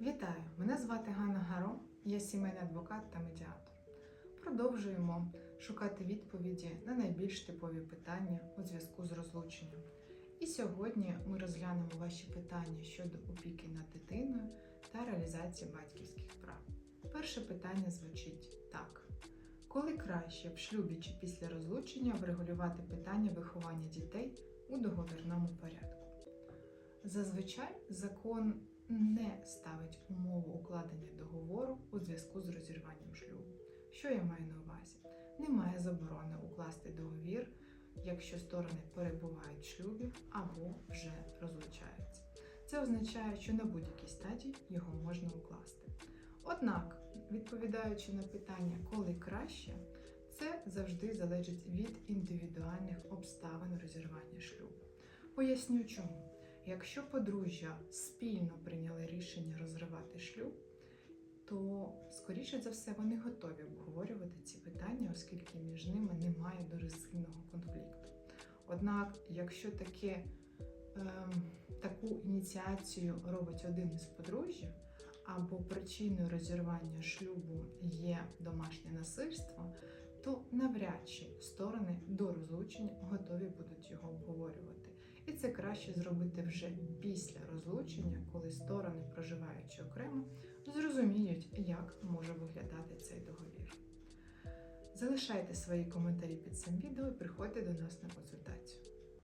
Вітаю! Мене звати Ганна Гаро, я сімейний адвокат та медіатор. Продовжуємо шукати відповіді на найбільш типові питання у зв'язку з розлученням. І сьогодні ми розглянемо ваші питання щодо опіки над дитиною та реалізації батьківських прав. Перше питання звучить так: коли краще в шлюбі чи після розлучення врегулювати питання виховання дітей у договірному порядку? Зазвичай закон не ставить умову укладення договору у зв'язку з розірванням шлюбу. Що я маю на увазі? Немає заборони укласти договір, якщо сторони перебувають в шлюбі або вже розлучаються. Це означає, що на будь-якій стадії його можна укласти. Однак, відповідаючи на питання, коли краще, це завжди залежить від індивідуальних обставин розірвання шлюбу. Поясню чому. Якщо подружжя спільно прийняли рішення розривати шлюб, то, скоріше за все, вони готові обговорювати ці питання, оскільки між ними немає дуже сильного конфлікту. Однак, якщо таке, ем, таку ініціацію робить один із подружжя, або причиною розірвання шлюбу є домашнє насильство, то навряд чи сторони до розлучення готові будуть його це краще зробити вже після розлучення, коли сторони, проживаючи окремо, зрозуміють, як може виглядати цей договір. Залишайте свої коментарі під цим відео і приходьте до нас на консультацію.